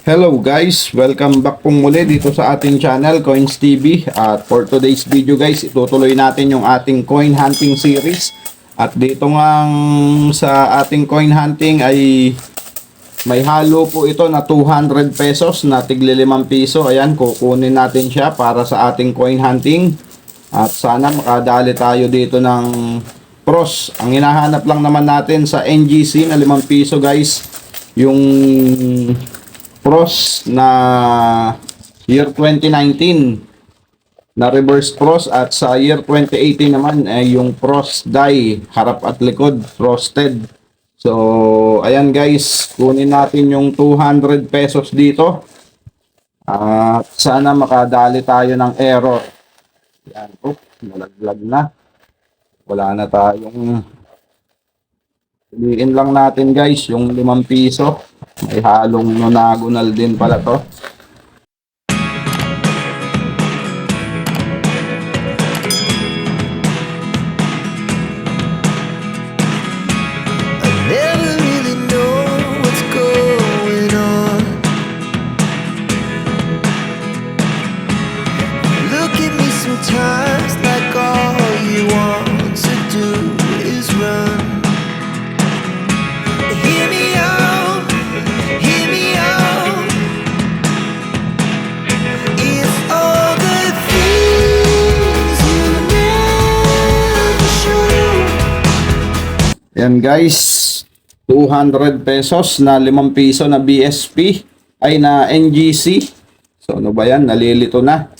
Hello guys, welcome back pong muli dito sa ating channel Coins TV at for today's video guys itutuloy natin yung ating coin hunting series. At dito nga sa ating coin hunting ay may halo po ito na 200 pesos na tigli 5 piso. Ayan kukunin natin siya para sa ating coin hunting. At sana makadali tayo dito ng pros. Ang hinahanap lang naman natin sa NGC na 5 piso guys yung pros na year 2019 na reverse pros at sa year 2018 naman ay yung pros die harap at likod frosted so ayan guys kunin natin yung 200 pesos dito. At sana makadali tayo ng error. Yan oh nalaglag na. Wala na tayong Piliin lang natin guys yung 5 piso. May halong nonagonal din pala to. Yan guys, 200 pesos na 5 piso na BSP ay na NGC. So ano ba yan? Nalilito na.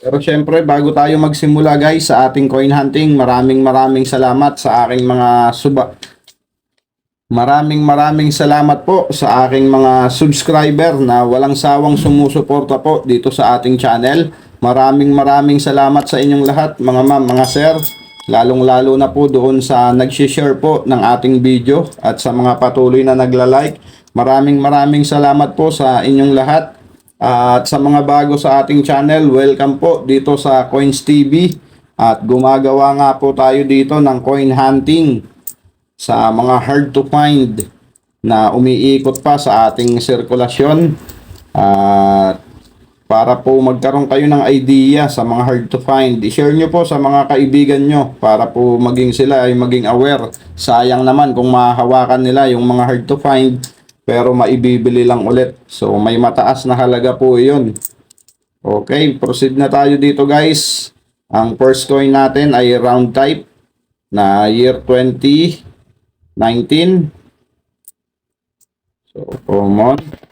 Pero syempre, bago tayo magsimula guys sa ating coin hunting, maraming maraming salamat sa aking mga suba. Maraming maraming salamat po sa aking mga subscriber na walang sawang sumusuporta po dito sa ating channel. Maraming maraming salamat sa inyong lahat mga ma'am, mga sir. Lalong lalo na po doon sa nag-share po ng ating video at sa mga patuloy na nagla-like. Maraming maraming salamat po sa inyong lahat. At sa mga bago sa ating channel, welcome po dito sa Coins TV. At gumagawa nga po tayo dito ng coin hunting sa mga hard to find na umiikot pa sa ating sirkulasyon. At para po magkaroon kayo ng idea sa mga hard to find, i-share nyo po sa mga kaibigan nyo para po maging sila ay maging aware. Sayang naman kung mahahawakan nila yung mga hard to find pero maibibili lang ulit. So may mataas na halaga po yun. Okay, proceed na tayo dito guys. Ang first coin natin ay round type na year 2019. So, common.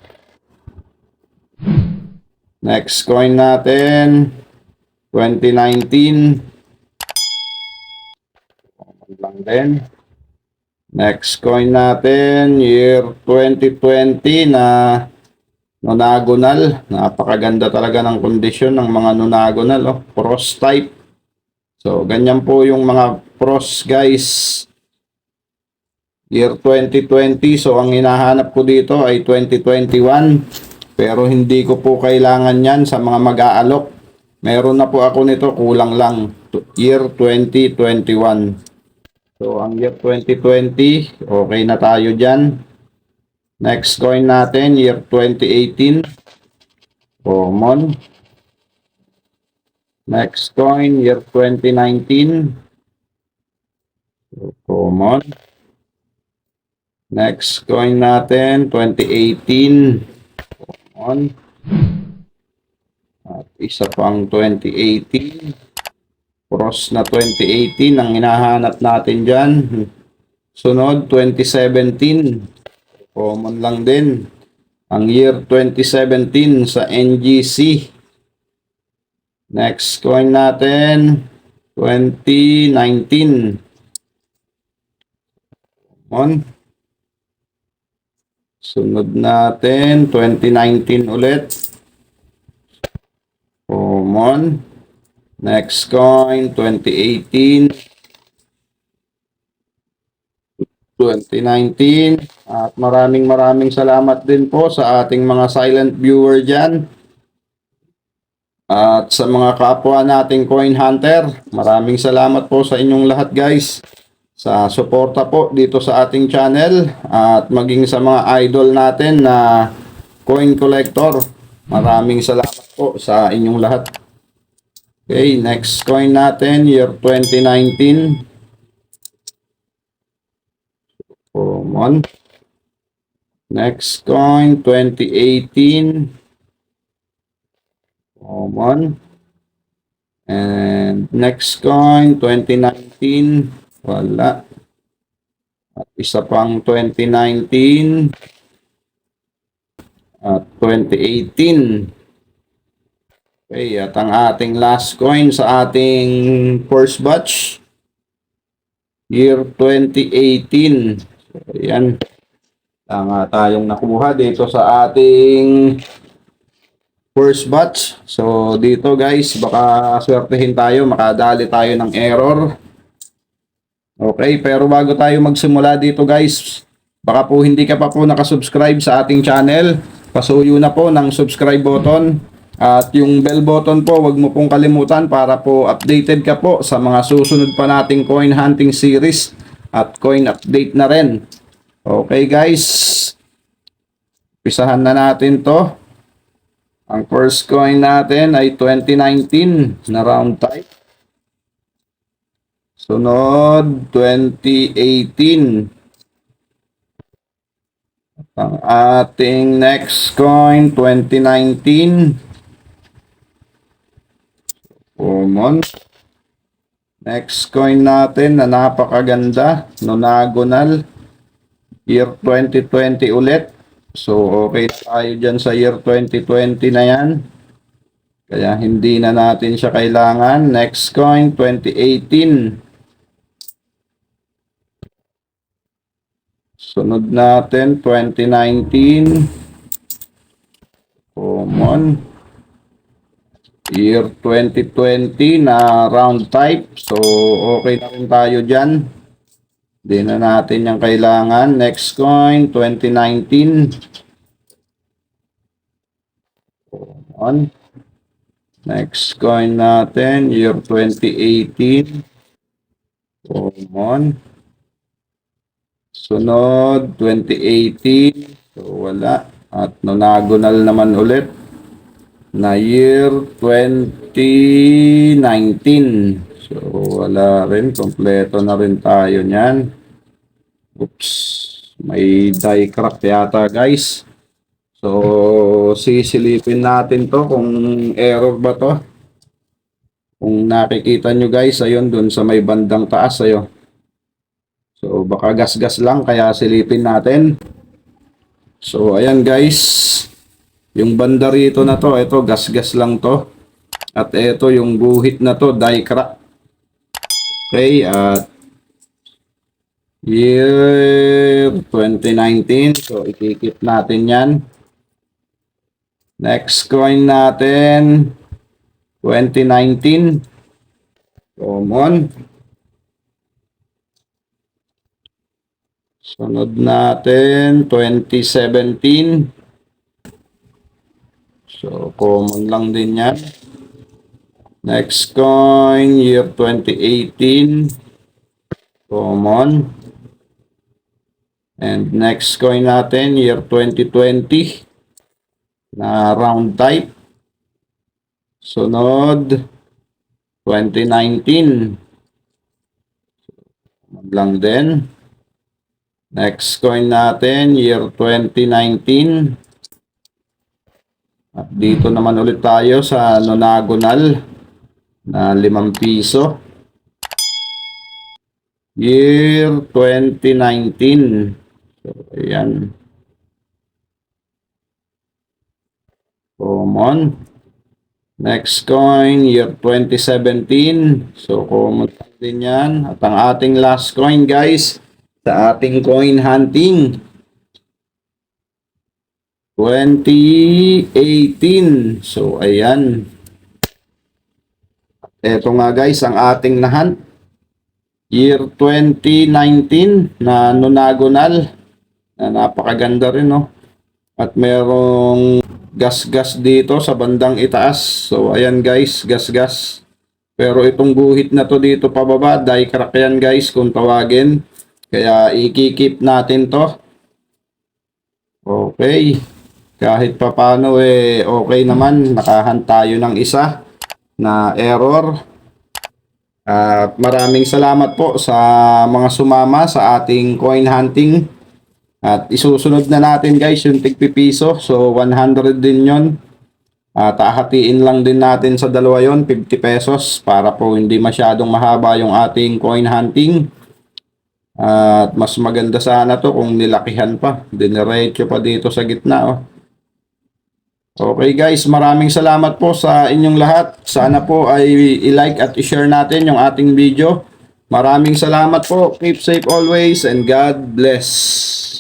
Next coin natin, 2019. Common lang din. Next coin natin, year 2020 na nonagonal. Napakaganda talaga ng kondisyon ng mga nonagonal. Oh. Pros type. So, ganyan po yung mga pros guys. Year 2020. So, ang hinahanap ko dito ay 2021. Pero hindi ko po kailangan yan sa mga mag-aalok. Meron na po ako nito, kulang lang. Year 2021. So, ang year 2020, okay na tayo dyan. Next coin natin, year 2018. Common. Next coin, year 2019. So, common. Next coin natin, 2018. Common. At isa pang 2018. Pros na 2018 ang hinahanap natin dyan. Sunod, 2017. Common lang din. Ang year 2017 sa NGC. Next coin natin, 2019. Common. Sunod natin, 2019 ulit. Common. Next coin, 2018. 2019. At maraming maraming salamat din po sa ating mga silent viewer dyan. At sa mga kapwa nating coin hunter, maraming salamat po sa inyong lahat guys. Sa suporta po dito sa ating channel at maging sa mga idol natin na coin collector. Maraming salamat po sa inyong lahat. Okay, next coin natin, year 2019. Common. Next coin, 2018. Common. And next coin, 2019. Wala. At isa pang 2019. At 2018. Okay, at ang ating last coin sa ating first batch. Year 2018. So, ayan. Tanga tayong nakuha dito sa ating first batch. So, dito guys, baka swertehin tayo, makadali tayo ng error. Okay, pero bago tayo magsimula dito guys, baka po hindi ka pa po nakasubscribe sa ating channel, pasuyo na po ng subscribe button. At yung bell button po, wag mo pong kalimutan para po updated ka po sa mga susunod pa nating coin hunting series at coin update na rin. Okay guys, pisahan na natin to. Ang first coin natin ay 2019 na round type. Sunod, 2018. Ang ating next coin, 2019. Common. Next coin natin na napakaganda, nonagonal. Year 2020 ulit. So, okay tayo dyan sa year 2020 na yan. Kaya hindi na natin siya kailangan. Next coin, 2018. Sunod natin, 2019. Common. Year 2020 na round type. So, okay na rin tayo dyan. Hindi na natin yung kailangan. Next coin, 2019. Common. Next coin natin, year 2018. Common. Sunod, 2018. So, wala. At nonagonal naman ulit na year 2019. So, wala rin. Kompleto na rin tayo niyan. Oops. May die crack yata, guys. So, sisilipin natin to kung error ba to. Kung nakikita nyo guys, ayun, dun sa may bandang taas, ayo. So, baka gas-gas lang, kaya silipin natin. So, ayan guys. Yung banda rito na to, ito, gas-gas lang to. At ito, yung guhit na to, die crack. Okay, at year 2019. So, ikikip natin yan. Next coin natin, 2019. Common. Sunod natin, 2017. So, common lang din yan. Next coin, year 2018. Common. And next coin natin, year 2020. Na round type. Sunod, 2019. Common lang din. Next coin natin, year 2019. At dito naman ulit tayo sa nonagonal na 5 piso. Year 2019. So, ayan. Common. Next coin, year 2017. So, common din yan. At ang ating last coin, guys, sa ating coin hunting. 2018. So, ayan. Ito nga guys, ang ating nahan. Year 2019 na nonagonal. Na napakaganda rin, no? At merong gas-gas dito sa bandang itaas. So, ayan guys, gas-gas. Pero itong guhit na to dito pababa, die crack yan guys kung tawagin. Kaya ikikip natin to. Okay. kahit papano eh okay naman. Nakahan tayo ng isa na error. At maraming salamat po sa mga sumama sa ating coin hunting. At isusunod na natin guys yung tigpipiso. So 100 din yon at hahatiin lang din natin sa dalawa yon 50 pesos para po hindi masyadong mahaba yung ating coin hunting at mas maganda sana to kung nilakihan pa diniretso pa dito sa gitna oh. Okay guys, maraming salamat po sa inyong lahat. Sana po ay i-like at i-share natin yung ating video. Maraming salamat po. Keep safe always and God bless.